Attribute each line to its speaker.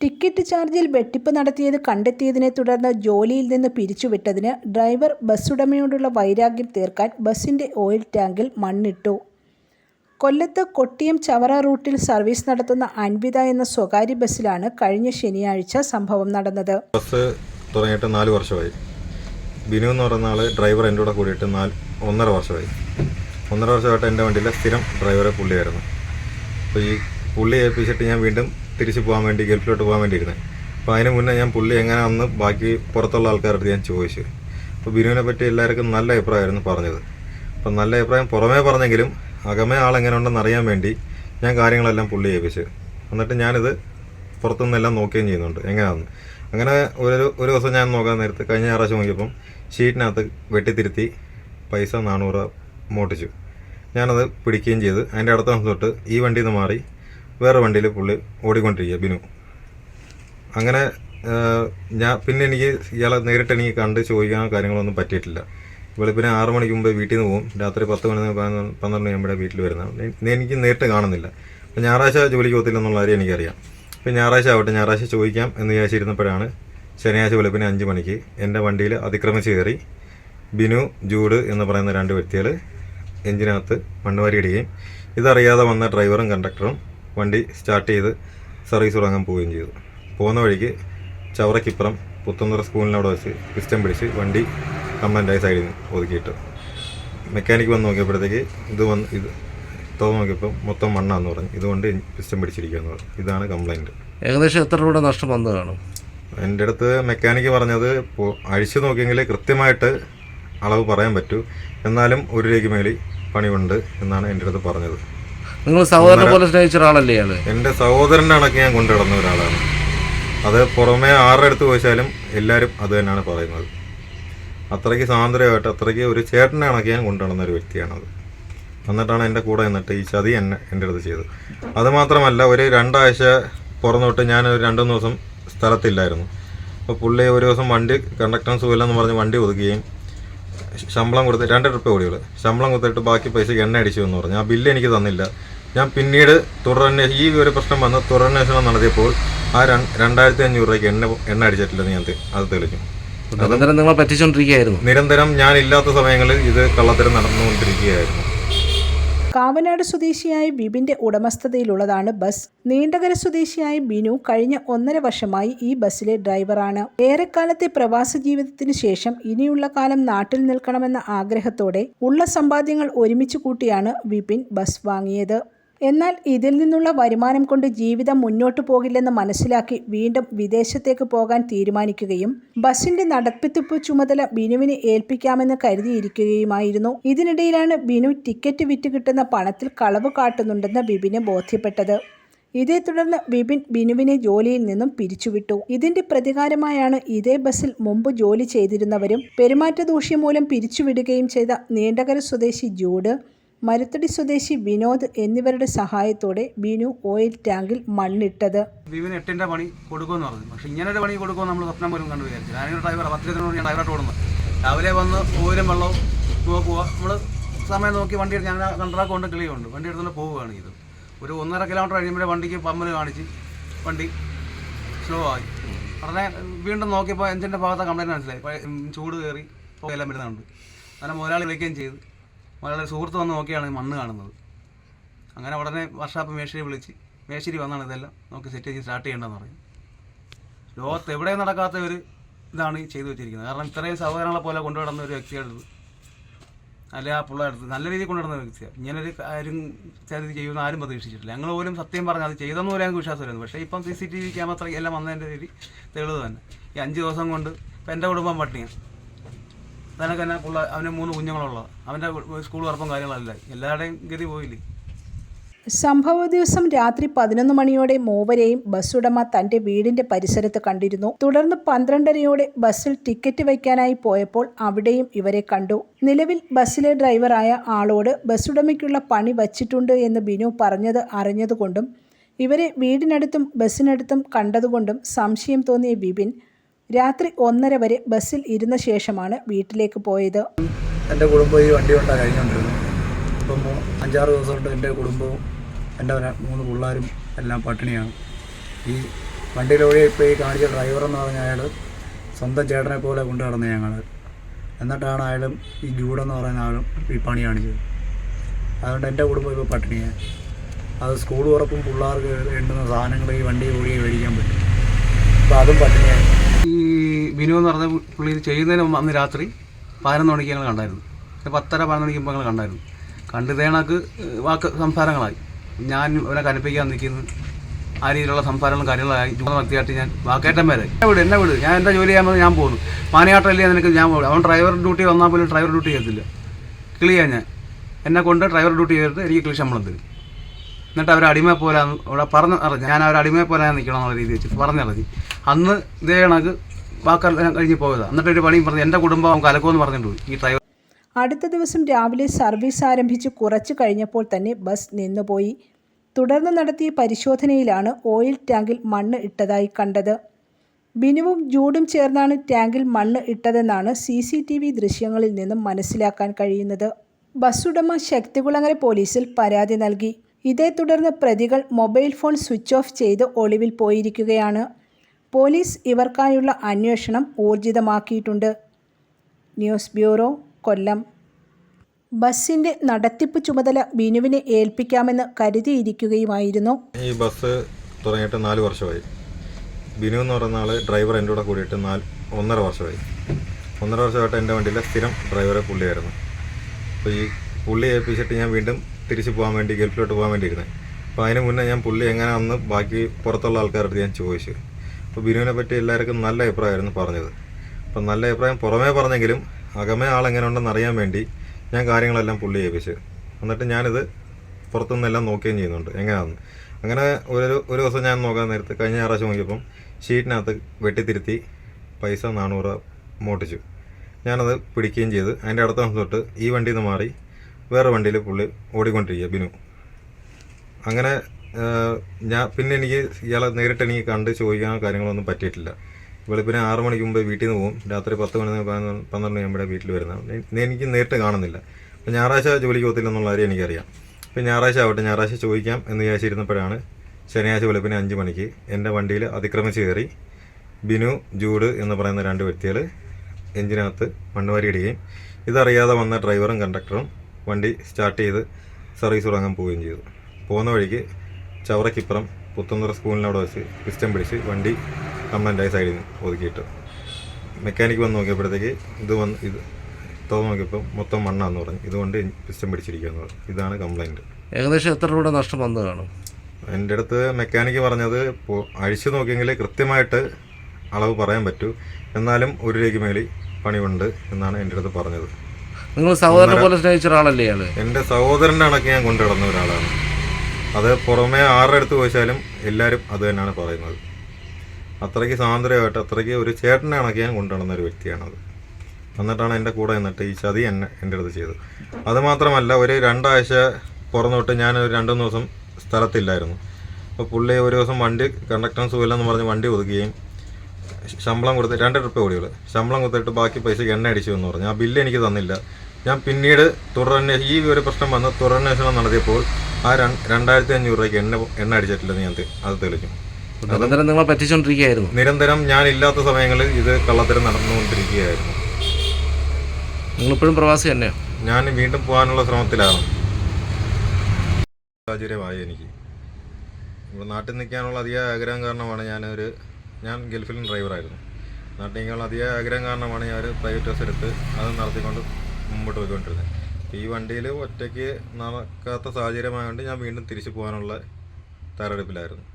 Speaker 1: Ticket ചാർജിൽ വെട്ടിപ്പ് നടത്തിയത് കണ്ടെത്തിയതിനെ തുടർന്ന് ജോലിയിൽ നിന്ന് പിരിച്ചുവിട്ടതിന് ഡ്രൈവർ ബസ്സുടമയോടുള്ള വൈരാഗ്യം തീർക്കാൻ ബസിന്റെ ഓയിൽ ടാങ്കിൽ മണ്ണിട്ടു. കൊല്ലത്ത് കൊട്ടിയം ചവറ റൂട്ടിൽ സർവീസ് നടത്തുന്ന അൻവിത എന്ന സ്വകാര്യ ബസ്സിലാണ് കഴിഞ്ഞ ശനിയാഴ്ച സംഭവം നടന്നത്.
Speaker 2: ബസ് തുടങ്ങിയിട്ട് നാല് വർഷമായി. ബിനു എന്ന് പറയുന്ന ആൾ ഡ്രൈവർ എന്റെ കൂടെ കൂടിയിട്ട് നാല് ഒന്നര വർഷമായി. ഒന്നര വർഷമായിട്ട് എന്റെ വണ്ടിയിലെ സ്ഥിരം ഡ്രൈവറെ പുള്ളിയായിരുന്നു. അപ്പോൾ ഈ പുള്ളി ഏൽപ്പിച്ചിട്ട് ഞാൻ വീണ്ടും തിരിച്ച് പോകാൻ വേണ്ടി ഗൾഫിലോട്ട് പോകാൻ വേണ്ടി ഇരുന്നത് അപ്പോൾ അതിന് മുന്നേ ഞാൻ പുള്ളി എങ്ങനെ അന്ന് ബാക്കി പുറത്തുള്ള ആൾക്കാരുടെ ഞാൻ ചോദിച്ചു. അപ്പോൾ ബിനുവിനെ പറ്റി എല്ലാവർക്കും നല്ല അഭിപ്രായമായിരുന്നു പറഞ്ഞത്. അപ്പം നല്ല അഭിപ്രായം പുറമേ പറഞ്ഞെങ്കിലും അകമേ ആളെങ്ങനെ ഉണ്ടെന്ന് അറിയാൻ വേണ്ടി ഞാൻ കാര്യങ്ങളെല്ലാം പുള്ളി ഏൽപ്പിച്ച്. എന്നിട്ട് ഞാനിത് പുറത്തുനിന്നെല്ലാം നോക്കുകയും ചെയ്യുന്നുണ്ട്. എങ്ങനെയാണെന്ന്. അങ്ങനെ ഒരു ഒരു ദിവസം ഞാൻ നോക്കാൻ നേരത്ത് കഴിഞ്ഞ ഞായറാഴ്ച നോക്കിയപ്പം ഷീറ്റിനകത്ത് വെട്ടിത്തിരുത്തി പൈസ നാനൂറ് മോട്ടിച്ചു ഞാനത് പിടിക്കുകയും ചെയ്ത്. അതിന്റെ അടുത്ത ദിവസം തൊട്ട് ഈ വണ്ടിയിൽ നിന്ന് മാറി വേറെ വണ്ടിയിൽ പുള്ളി ഓടിക്കൊണ്ടിരിക്കുക ബിനു. അങ്ങനെ ഞാൻ പിന്നെ എനിക്ക് ഇയാളെ നേരിട്ട് എനിക്ക് കണ്ട് ചോദിക്കാൻ കാര്യങ്ങളൊന്നും പറ്റിയിട്ടില്ല. വെളുപ്പിനെ ആറ് മണിക്ക് മുമ്പ് വീട്ടിൽ നിന്ന് പോകും. രാത്രി പത്ത് മണി പന്ത്രണ്ട് മണിയാകുമ്പോഴേ വീട്ടിൽ വരുന്നത്. എനിക്ക് നേരിട്ട് കാണുന്നില്ല. അപ്പം ഞായറാഴ്ച ജോലിക്ക് പോകത്തില്ല എന്നുള്ള കാര്യം എനിക്കറിയാം. അപ്പം ഞായറാഴ്ച ആവട്ടെ ഞായറാഴ്ച ചോദിക്കാം എന്ന് വിചാരിച്ചിരുന്നപ്പോഴാണ് ശനിയാഴ്ച വെളുപ്പിന് അഞ്ച് മണിക്ക് എന്റെ വണ്ടിയിൽ അതിക്രമിച്ച് കയറി ബിനു ജൂഡ് എന്ന് പറയുന്ന രണ്ട് വ്യക്തികൾ എഞ്ചിനകത്ത് മണ്ണുവാരി ഇടുകയും ഇതറിയാതെ വന്ന ഡ്രൈവറും കണ്ടക്ടറും വണ്ടി സ്റ്റാർട്ട് ചെയ്ത് സർവീസ് തുടങ്ങാൻ പോവുകയും ചെയ്തു. പോകുന്ന വഴിക്ക് ചവറക്കിപ്പുറം പുത്തന്തറ സ്കൂളിനവിടെ വെച്ച് പിസ്റ്റം പിടിച്ച് വണ്ടി കംപ്ലൈന്റായി സൈഡിൽ നിന്ന് ഒതുക്കിയിട്ട്. മെക്കാനിക് വന്ന് നോക്കിയപ്പോഴത്തേക്ക് ഇത് വന്ന് ഇത് തുറന്ന് നോക്കിയപ്പോൾ മൊത്തം മണ്ണാന്ന് പറഞ്ഞു. ഇതുകൊണ്ട് പിസ്റ്റം പിടിച്ചിരിക്കുകയെന്ന് പറഞ്ഞു ഇതാണ് കംപ്ലൈന്റ്
Speaker 3: ഏകദേശം എത്ര രൂപ നഷ്ടം വന്നു കാണും?
Speaker 2: എന്റെ അടുത്ത് മെക്കാനിക്ക് പറഞ്ഞത് അഴിച്ചു നോക്കിയെങ്കിൽ കൃത്യമായിട്ട് അളവ് പറയാൻ പറ്റൂ. എന്നാലും ഒരു രൂപയ്ക്ക് മേളി പണിയുണ്ട് എന്നാണ് എന്റെ അടുത്ത് പറഞ്ഞത്.
Speaker 3: നിങ്ങൾ സഹോദരനെ പോലെ സ്നേഹിച്ച ഒരാളല്ലേ അയാൾ
Speaker 2: എന്റെ സഹോദരന്റെ അടക്കം ഞാൻ കൊണ്ടുനടന്ന ഒരാളാണ്. അത് പുറമേ ആരുടെ അടുത്ത് ചോദിച്ചാലും എല്ലാവരും അത് തന്നെയാണ് പറയുന്നത്. അത്രയ്ക്ക് സ്വാതന്ത്ര്യമായിട്ട് അത്രയ്ക്ക് ഒരു ചേട്ടന്റെ കണക്ക് ഞാൻ കൊണ്ടുനടന്ന ഒരു വ്യക്തിയാണത് എന്നിട്ടാണ് എന്റെ കൂടെ നിന്നിട്ട് ഈ ചതി എന്നെ എന്റെ അടുത്ത് ചെയ്തത്. അതുമാത്രമല്ല ഒരു രണ്ടാഴ്ച പുറന്നോട്ട് ഞാൻ ഒരു രണ്ടു മൂന്ന് ദിവസം സ്ഥലത്തില്ലായിരുന്നു. അപ്പോൾ പുള്ളി ഒരു ദിവസം വണ്ടി കണ്ടക്ടൻസ് പോലെന്ന് പറഞ്ഞ് വണ്ടി ഒതുക്കുകയും ശമ്പളം കൊടുത്ത് രണ്ട് ട്രിപ്പ് ഓടികൾ ശമ്പളം കൊടുത്തിട്ട് ബാക്കി പൈസക്ക് എണ്ണ അടിച്ചു എന്ന് പറഞ്ഞു. ആ ബില്ല് എനിക്ക് തന്നില്ല. ഞാൻ പിന്നീട് തുടരന്വേഷണം ഈ ഒരു പ്രശ്നം വന്ന് തുടരന്വേഷണം നടത്തിയപ്പോൾ ആ രണ്ട് രണ്ടായിരത്തി അഞ്ഞൂറ് രൂപയ്ക്ക് എണ്ണ എണ്ണ അടിച്ചിട്ടില്ലെന്ന് ഞാൻ തെ- അത് തെളിഞ്ഞു.
Speaker 3: നിരന്തരം നിങ്ങൾ പറ്റിച്ചോണ്ടിരിക്കുകയായിരുന്നു.
Speaker 2: നിരന്തരം ഞാൻ ഇല്ലാത്ത സമയങ്ങളിൽ ഇത് കള്ളത്തരം നടന്നുകൊണ്ടിരിക്കുകയായിരുന്നു.
Speaker 1: കാവനാട് സ്വദേശിയായ ബിബിന്റെ ഉടമസ്ഥതയിലുള്ളതാണ് ബസ്. നീണ്ടകര സ്വദേശിയായ ബിനു കഴിഞ്ഞ ഒന്നര വർഷമായി ഈ ബസ്സിലെ ഡ്രൈവറാണ്. ഏറെക്കാലത്തെ പ്രവാസ ജീവിതത്തിന് ശേഷം ഇനിയുള്ള കാലം നാട്ടിൽ നിൽക്കണമെന്ന ആഗ്രഹത്തോടെ ഉള്ള സമ്പാദ്യങ്ങൾ ഒരുമിച്ച് കൂട്ടിയാണ് ബിപിൻ ബസ് വാങ്ങിയത്. എന്നാൽ ഇതിൽ നിന്നുള്ള വരുമാനം കൊണ്ട് ജീവിതം മുന്നോട്ടു പോകില്ലെന്ന് മനസ്സിലാക്കി വീണ്ടും വിദേശത്തേക്ക് പോകാൻ തീരുമാനിക്കുകയും ബസിന്റെ നടത്തിപ്പ് ചുമതല ബിനുവിനെ ഏൽപ്പിക്കാമെന്ന് കരുതിയിരിക്കുകയുമായിരുന്നു. ഇതിനിടയിലാണ് ബിനു ടിക്കറ്റ് വിറ്റ് കിട്ടുന്ന പണത്തിൽ കളവ് കാട്ടുന്നുണ്ടെന്ന് ബിബിന് ബോധ്യപ്പെട്ടത്. ഇതേ തുടർന്ന് ബിബിൻ ബിനുവിനെ ജോലിയിൽ നിന്നും പിരിച്ചുവിട്ടു. ഇതിന്റെ പ്രതികാരമായാണ് ഇതേ ബസ്സിൽ മുമ്പ് ജോലി ചെയ്തിരുന്നവരും പെരുമാറ്റദൂഷ്യം മൂലം പിരിച്ചുവിടുകയും ചെയ്ത നീണ്ടകര സ്വദേശി ജൂഡ് മരുത്തടി സ്വദേശി വിനോദ് എന്നിവരുടെ സഹായത്തോടെ ബിനു ഓയിൽ ടാങ്കിൽ മണ്ണിട്ടത്.
Speaker 4: ബിവിന് എട്ടിന്റെ പണി കൊടുക്കുമെന്ന് പറഞ്ഞു. പക്ഷെ ഇങ്ങനെ ഒരു പണി കൊടുക്കുമോ നമ്മൾ സ്വപ്നം പോലും കണ്ടു വിചാരിച്ചു ഞാനിങ്ങനെ ഡ്രൈവർ പത്തിരത്തിനോട് ഞാൻ ഡ്രൈവറായിട്ട് ഓടുന്നത്. രാവിലെ വന്ന് ഓയിലും വെള്ളവും നോക്കുക നമ്മൾ സമയം നോക്കി വണ്ടി എടുത്ത് ഞങ്ങൾ കണ്ടറാക്ക് കൊണ്ട് കിളിയുണ്ട്. വണ്ടി എടുത്തുകൊണ്ട് പോവുകയാണ് ചെയ്തത്. ഒരു ഒന്നര കിലോമീറ്റർ കഴിയുമ്പോൾ വണ്ടിക്ക് പമ്പിൽ കാണിച്ച് വണ്ടി സ്ലോ ആയി. ഉടനെ വീണ്ടും നോക്കിയപ്പോൾ എഞ്ചിന്റെ ഭാഗത്ത് കംപ്ലൈന്റ് മനസ്സിലായി. ചൂട് കയറി എല്ലാം വരുന്നുണ്ട്. അങ്ങനെ മുതലാളി വിളിക്കുകയും ചെയ്തു. മുതലാളി സുഹൃത്ത് വന്ന് നോക്കിയാണ് മണ്ണ് കാണുന്നത്. അങ്ങനെ ഉടനെ വർഷാപ്പ് മേശരി വിളിച്ച് മേശരി വന്നാണ് ഇതെല്ലാം നോക്കി സെറ്റ് ചെയ്ത് സ്റ്റാർട്ട് ചെയ്യേണ്ടതെന്ന് പറഞ്ഞു. ലോകത്ത് എവിടെയും നടക്കാത്ത ഒരു ഇതാണ് ചെയ്തു വെച്ചിരിക്കുന്നത്. കാരണം ഇത്രയും സഹോദരങ്ങളെ പോലെ കൊണ്ടുനടന്ന ഒരു വ്യക്തിയാണിത് അല്ലെ ആ പിള്ളേർക്ക് നല്ല രീതിയിൽ കൊണ്ടുവരുന്ന ഒരു വ്യക്തിയാണ്. ഇങ്ങനൊരു കാര്യം ചെയ്ത് ചെയ്യുമെന്ന് ആരും പ്രതീക്ഷിച്ചിട്ടില്ല. ഞങ്ങൾ പോലും സത്യം പറഞ്ഞാൽ അത് ചെയ്തെന്ന് പോലും ഞങ്ങൾക്ക് വിശ്വാസമായിരുന്നു പക്ഷേ ഇപ്പം C C T V camera എല്ലാം വന്നതിന്റെ രീതി തെളിവ് തന്നെ. ഈ അഞ്ച് ദിവസം കൊണ്ട് ഇപ്പം എന്റെ കുടുംബം പട്ടിണിയാണ്. അതിനൊക്കെ തന്നെ പുള്ള അവന് മൂന്ന് കുഞ്ഞുങ്ങളുള്ളത്. അവന്റെ സ്കൂൾ ഉറപ്പും കാര്യങ്ങളല്ല എല്ലാവരുടെയും ഗതി പോയില്ലേ?
Speaker 1: സംഭവ ദിവസം രാത്രി പതിനൊന്ന് മണിയോടെ മൂവരെയും ബസ് ഉടമ തന്റെ വീടിന്റെ പരിസരത്ത് കണ്ടിരുന്നു. തുടർന്ന് പന്ത്രണ്ടരയോടെ ബസ്സിൽ ടിക്കറ്റ് വയ്ക്കാനായി പോയപ്പോൾ അവിടെയും ഇവരെ കണ്ടു. നിലവിൽ ബസ്സിലെ ഡ്രൈവറായ ആളോട് ബസ് ഉടമയ്ക്കുള്ള പണി വച്ചിട്ടുണ്ട് എന്ന് ബിനു പറഞ്ഞത് അറിഞ്ഞതുകൊണ്ടും ഇവരെ വീടിനടുത്തും ബസ്സിനടുത്തും കണ്ടതുകൊണ്ടും സംശയം തോന്നിയ ബിബിൻ രാത്രി ഒന്നര വരെ ബസ്സിൽ ഇരുന്ന ശേഷമാണ് വീട്ടിലേക്ക് പോയത്.
Speaker 5: എന്റെ കുടുംബം ഈ വണ്ടി കൊണ്ടാണ് കഴിഞ്ഞുകൊണ്ടിരുന്നത് ഇപ്പം അഞ്ചാറ് ദിവസം കൊണ്ട് എന്റെ കുടുംബവും എന്റെ മൂന്ന് പിള്ളേരും എല്ലാം പട്ടിണിയാണ്. ഈ വണ്ടിയിലൂടെ ഇപ്പോൾ ഈ കാണിച്ച ഡ്രൈവർ എന്ന് പറഞ്ഞ അയാൾ സ്വന്തം ചേട്ടനെ പോലെ കൊണ്ടു നടന്ന ഞങ്ങൾ എന്നിട്ടാണ് അയാളും ഈ ജൂഡെന്ന് പറയുന്ന ആളും ഈ പണി കാണിച്ചത്. അതുകൊണ്ട് എന്റെ കുടുംബം ഇപ്പോൾ പട്ടിണിയാണ്. അത് സ്കൂൾ ഉറപ്പും പിള്ളേർക്ക് വേണ്ടുന്ന സാധനങ്ങൾ ഈ വണ്ടി ഓടി മേടിക്കാൻ പറ്റും. അപ്പോൾ അതും പട്ടിണിയായി.
Speaker 4: ഈ ബിനു എന്ന് പറഞ്ഞ പുള്ളി ചെയ്യുന്നതിന് അന്ന് രാത്രി പതിനൊന്ന് മണിക്ക് ഞങ്ങൾ കണ്ടായിരുന്നു. പത്തര പതിനൊന്ന് മണിക്ക് മുമ്പ് ഞങ്ങൾ കണ്ടായിരുന്നു. കണ്ടിതേണക്ക് വാക്ക് സംസാരങ്ങളായി. ഞാൻ അവനെ കനിപ്പിക്കാൻ നിൽക്കുന്നു. ആ രീതിയിലുള്ള സംസാരങ്ങളും കാര്യങ്ങളായി. ജൂത വ്യക്തിയായിട്ട് ഞാൻ വാക്കേറ്റം വരെ. എന്നെ വിട് എന്നെ വിട്. ഞാൻ എന്താ ജോലി പറഞ്ഞ് ഞാൻ പോകുന്നു. പാനിയാട്ടല്ലേ നിനക്ക് ഞാൻ പോകും അവൻ ഡ്രൈവർ ഡ്യൂട്ടി വന്നാൽ പോലും ഡ്രൈവർ ഡ്യൂട്ടി ചെയ്യത്തില്ല. ക്ലിയാണ് ഞാൻ. എന്നെ കൊണ്ട് ഡ്രൈവർ ഡ്യൂട്ടി ചെയ്തിട്ട് എനിക്ക് ക്ലി ശമ്പളം തരും. എന്നിട്ട് അവർ അടിമയെ പോലെ അവിടെ പറഞ്ഞു അറിഞ്ഞു ഞാൻ അവർ അടിമയെ പോലെ നിൽക്കണം എന്നുള്ള രീതി വെച്ച് പറഞ്ഞറിഞ്ഞു അന്ന് ഇതേ കണക്ക് വാക്കെല്ലാം കഴിഞ്ഞ് പോയതാണ് എന്നിട്ട് ഒരു പണിയും പറഞ്ഞു എന്റെ കുടുംബം കലക്കുമെന്ന് പറഞ്ഞിട്ട് പോയി. ഈ ഡ്രൈവർ
Speaker 1: അടുത്ത ദിവസം രാവിലെ സർവീസ് ആരംഭിച്ച് കുറച്ച് കഴിഞ്ഞപ്പോൾ തന്നെ ബസ് നിന്നുപോയി. തുടർന്ന് നടത്തിയ പരിശോധനയിലാണ് ഓയിൽ ടാങ്കിൽ മണ്ണ് ഇട്ടതായി കണ്ടത്. ബിനുവും ജൂഡും ചേർന്നാണ് ടാങ്കിൽ മണ്ണ് ഇട്ടതെന്നാണ് സി സി ടി വി ദൃശ്യങ്ങളിൽ നിന്നും മനസ്സിലാക്കാൻ കഴിയുന്നത്. ബസ്സുടമ ശക്തികുളങ്ങര പോലീസിൽ പരാതി നൽകി. ഇതേ തുടർന്ന് പ്രതികൾ മൊബൈൽ ഫോൺ സ്വിച്ച് ഓഫ് ചെയ്ത് ഒളിവിൽ പോയിരിക്കുകയാണ്. പോലീസ് ഇവർക്കായുള്ള അന്വേഷണം ഊർജിതമാക്കിയിട്ടുണ്ട്. News bureau Kollam. ബസ്സിന്റെ നടത്തിപ്പ് ചുമതല ബിനുവിനെ ഏൽപ്പിക്കാമെന്ന് കരുതിയിരിക്കുകയുമായിരുന്നു.
Speaker 2: ഈ ബസ് തുടങ്ങിയിട്ട് നാല് വർഷമായി. ബിനു എന്ന് പറയുന്ന ആൾ ഡ്രൈവർ എന്റെ കൂടെ കൂടിയിട്ട് നാല് ഒന്നര വർഷമായി. ഒന്നര വർഷമായിട്ട് എന്റെ വണ്ടിയിലെ സ്ഥിരം ഡ്രൈവറെ പുള്ളിയായിരുന്നു. അപ്പോൾ ഈ പുള്ളി ഏൽപ്പിച്ചിട്ട് ഞാൻ വീണ്ടും തിരിച്ചു പോകാൻ വേണ്ടി ഗൾഫിലോട്ട് പോകാൻ വേണ്ടി ഇരുന്നത് അപ്പോൾ അതിന് മുന്നേ ഞാൻ പുള്ളി എങ്ങനെ വന്ന് ബാക്കി പുറത്തുള്ള ആൾക്കാരുടെ ഞാൻ ചോദിച്ചു. അപ്പോൾ ബിനുവിനെ പറ്റി എല്ലാവർക്കും നല്ല അഭിപ്രായമായിരുന്നു പറഞ്ഞത്. അപ്പം നല്ല അഭിപ്രായം പുറമേ പറഞ്ഞെങ്കിലും അകമേ ആളെങ്ങനെ ഉണ്ടെന്ന് അറിയാൻ വേണ്ടി ഞാൻ കാര്യങ്ങളെല്ലാം പുള്ളി ഏൽപ്പിച്ചു. എന്നിട്ട് ഞാനിത് പുറത്തുനിന്നെല്ലാം നോക്കുകയും ചെയ്യുന്നുണ്ട്. എങ്ങനെയാണെന്ന് അങ്ങനെ ഒരു ഒരു ദിവസം ഞാൻ നോക്കാൻ നേരത്ത് കഴിഞ്ഞ ഞായറാഴ്ച നോക്കിയപ്പം ഷീറ്റിനകത്ത് വെട്ടിത്തിരുത്തി പൈസ നാനൂറ് മോട്ടിച്ചു ഞാനത് പിടിക്കുകയും ചെയ്ത്. അതിന്റെ അടുത്ത ദിവസം തൊട്ട് ഈ വണ്ടിയിൽ നിന്ന് മാറി വേറെ വണ്ടിയിൽ പുള്ളി ഓടിക്കൊണ്ടിരിക്കുക ബിനു. അങ്ങനെ ഞാൻ പിന്നെ എനിക്ക് ഇയാളെ നേരിട്ട് എനിക്ക് കണ്ട് ചോദിക്കാൻ കാര്യങ്ങളൊന്നും പറ്റിയിട്ടില്ല. വെളുപ്പിനെ ആറ് മണിക്ക് മുമ്പ് വീട്ടിൽ നിന്ന് പോകും. രാത്രി പത്ത് മണി പന്ത്രണ്ട് മണി നമ്മുടെ വീട്ടിൽ വരുന്നത്. എനിക്ക് നേരിട്ട് കാണുന്നില്ല. അപ്പം ഞായറാഴ്ച ജോലിക്ക് പോകത്തില്ല എന്നുള്ള കാര്യം എനിക്കറിയാം. അപ്പം ഞായറാഴ്ച ആവട്ടെ ഞായറാഴ്ച ചോദിക്കാം എന്ന് വിചാരിച്ചിരുന്നപ്പോഴാണ് ശനിയാഴ്ച വെളുപ്പിന് അഞ്ച് മണിക്ക് എന്റെ വണ്ടിയിൽ അതിക്രമിച്ച് കയറി ബിനു ജൂഡ് എന്ന് പറയുന്ന രണ്ട് വ്യക്തികൾ എഞ്ചിനകത്ത് മണ്ണുവാരി ഇടുകയും ഇതറിയാതെ വന്ന ഡ്രൈവറും കണ്ടക്ടറും വണ്ടി സ്റ്റാർട്ട് ചെയ്ത് സർവീസ് തുടങ്ങാൻ പോവുകയും ചെയ്തു. പോകുന്ന വഴിക്ക് ചവറക്കിപ്പുറം പുത്തുന്നൂർ സ്കൂളിനവിടെ വെച്ച് പിസ്റ്റം പിടിച്ച് വണ്ടി കംപ്ലൈന്റായി സൈഡിൽ നിന്ന് ഒതുക്കിയിട്ട്. മെക്കാനിക് വന്ന് നോക്കിയപ്പോഴത്തേക്ക് ഇത് വന്ന് ഇത് തുറന്ന് നോക്കിയപ്പോൾ മൊത്തം മണ്ണാന്ന് പറഞ്ഞു. ഇതുകൊണ്ട് പിസ്റ്റം പിടിച്ചിരിക്കുകയെന്ന് പറഞ്ഞു ഇതാണ് കംപ്ലൈന്റ്
Speaker 3: ഏകദേശം എത്ര രൂപ നഷ്ടം വന്നു കാണും?
Speaker 2: എന്റെ അടുത്ത് മെക്കാനിക് പറഞ്ഞത് അഴിച്ചു നോക്കിയെങ്കിൽ കൃത്യമായിട്ട് അളവ് പറയാൻ പറ്റൂ. എന്നാലും ഒരു രൂപയ്ക്ക് മേളിൽ പണിയുണ്ട് എന്നാണ് എന്റെ അടുത്ത് പറഞ്ഞത്.
Speaker 3: നിങ്ങൾ സഹോദരനെ പോലെ സ്നേഹിച്ച ഒരാളല്ലേ അയാൾ
Speaker 2: എന്റെ സഹോദരന്റെ അടക്കം ഞാൻ കൊണ്ടുനടന്ന ഒരാളാണ്. അത് പുറമേ ആരുടെ അടുത്ത് ചോദിച്ചാലും എല്ലാവരും അത് തന്നെയാണ് പറയുന്നത്. അത്രയ്ക്ക് സാന്ദ്രമായിട്ട് അത്രയ്ക്ക് ഒരു ചേട്ടനെ അടക്കം ഞാൻ കൊണ്ടുനടന്ന ഒരു വ്യക്തിയാണത് എന്നിട്ടാണ് എന്റെ കൂടെ നിന്നിട്ട് ഈ ചതി എന്നെ എന്റെ അടുത്ത് ചെയ്തത്. അതുമാത്രമല്ല ഒരു രണ്ടാഴ്ച പുറന്നോട്ട് ഞാൻ ഒരു രണ്ടു മൂന്ന് ദിവസം സ്ഥലത്തില്ലായിരുന്നു. അപ്പോൾ പുള്ളി ഒരു ദിവസം വണ്ടി കണ്ടക്ടൻസ് പോയില്ലെന്ന് പറഞ്ഞ് വണ്ടി ഒതുക്കുകയും ശമ്പളം കൊടുത്ത് രണ്ട് ട്രിപ്പ് ഓടികൾ ശമ്പളം കൊടുത്തിട്ട് ബാക്കി പൈസ എണ്ണ അടിച്ചു എന്ന് പറഞ്ഞു. ആ ബില്ല് എനിക്ക് തന്നില്ല. ഞാൻ പിന്നീട് തുടരന്വേഷണം ഈ ഒരു പ്രശ്നം വന്ന് തുടരന്വേഷണം നടത്തിയപ്പോൾ ആ രണ്ട് രണ്ടായിരത്തി അഞ്ഞൂറ് രൂപയ്ക്ക് എണ്ണ എണ്ണ അടിച്ചിട്ടില്ലെന്ന് ഞാൻ അത് തെളിഞ്ഞു
Speaker 3: നിരന്തരം നിങ്ങളെ പറ്റിച്ചുകൊണ്ടിരിക്കുകയായിരുന്നു
Speaker 2: നിരന്തരം ഞാൻ ഇല്ലാത്ത സമയങ്ങളിൽ ഇത് കള്ളത്തരം നടന്നുകൊണ്ടിരിക്കുകയായിരുന്നു.
Speaker 3: നിങ്ങളിപ്പോഴും പ്രവാസി തന്നെയോ?
Speaker 2: ഞാൻ വീണ്ടും പോകാനുള്ള ശ്രമത്തിലാണ്. സാഹചര്യമായി എനിക്ക്. ഇവിടെ നാട്ടിൽ നിൽക്കാനുള്ള അതിയായ ആഗ്രഹം കാരണമാണ് ഞാനൊരു ഞാൻ ഗൾഫിലും ഡ്രൈവറായിരുന്നു. നാട്ടിൽ നിൽക്കാനുള്ള അതിയായ ആഗ്രഹം കാരണമാണ് ഞാൻ ഒരു പ്രൈവറ്റ് ബസ് എടുത്ത് അത് നടത്തിക്കൊണ്ട് മുമ്പോട്ട് പോയിക്കൊണ്ടിരുന്നത് ഈ വണ്ടിയിൽ ഒറ്റയ്ക്ക് നടക്കാത്ത സാഹചര്യമായതുകൊണ്ട് ഞാൻ വീണ്ടും തിരിച്ചു പോകാനുള്ള തയ്യാറെടുപ്പിലായിരുന്നു.